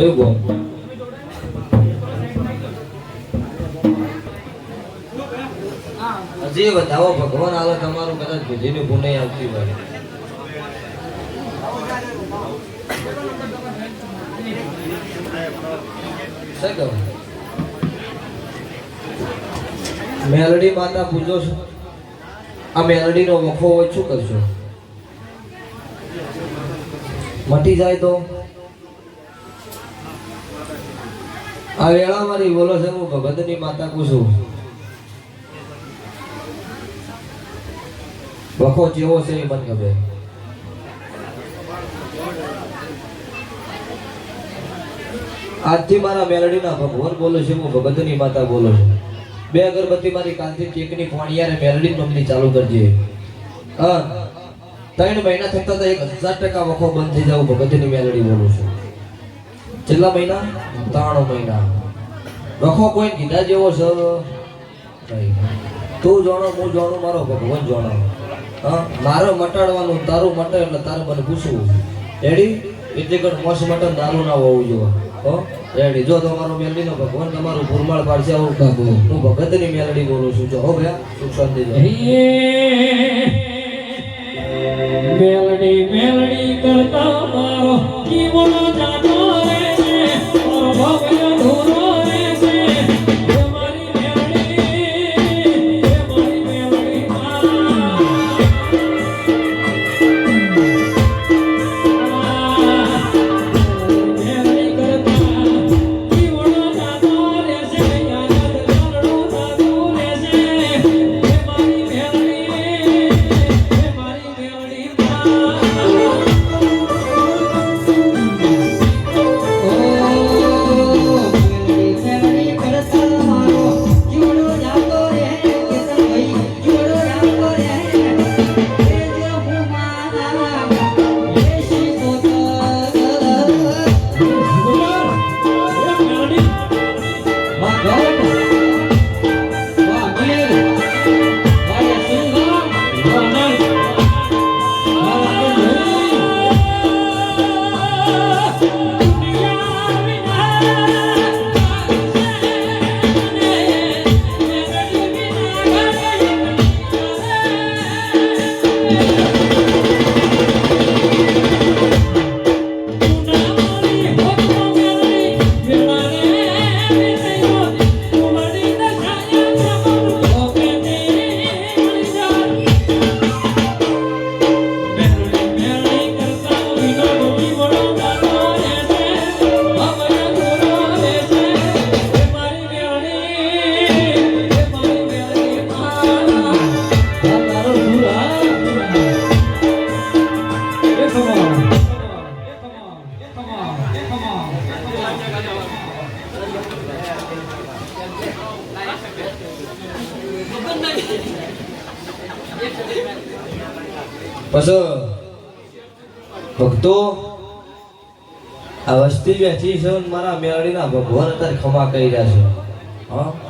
થયું બોમ્બ હજી વધાવો ભગવાન આવે તમારું કદાચ ભીજીની ભૂને આવતી હોય. મેલડી માતા પૂજો છો? આ મેલડીનો વખો હોય, શું કરશો? મટી જાય તો? આ વેળા મારી બોલો છે, હું ભગતની માતા પૂછું. વખો જેવો છે એ મને ગમે આજથી મારા મેલડીના ભગવાન બોલો છે, હું ભગતની માતા બોલો છું. બે અગરબત્તી મારી કાંતિ ચેકની ફોણિયારે મેલડી નોંધણી ચાલુ કરજે. હા, ત્રણ મહિના થતા એક હજાર ટકા વખો બંધ થઈ જાવ ભગતની મેલડી બોલું છું. છેલ્લા મહિના? ત્રણ મહિના. રખો કોઈ કીધા જેવો છે? તું જાણો હું જાણું મારો ભગવાન જાણો. હા? મારો મટાડવાનું તારું મટે એટલે તારે મને પૂછવું. રેડી એટલે કણ મોસ મટે દારૂ ના હોવું જોઈએ. હો? રેડી જો તમારો મેલડીનો ભગવાન તમારું ભૂરમાળ પાડશે આવું કાકુ હું ભગતની મેલડી બોલું છું. જો હો ભયા સુખ શાંતિ મેલડી મેલડી કરતા મારો જીવનો પછી ભક્તો, આ વસ્તી બેઠી છે મારા મેળીના ભગવાન અત્યારે ખમા કરી રહ્યા છે. હા?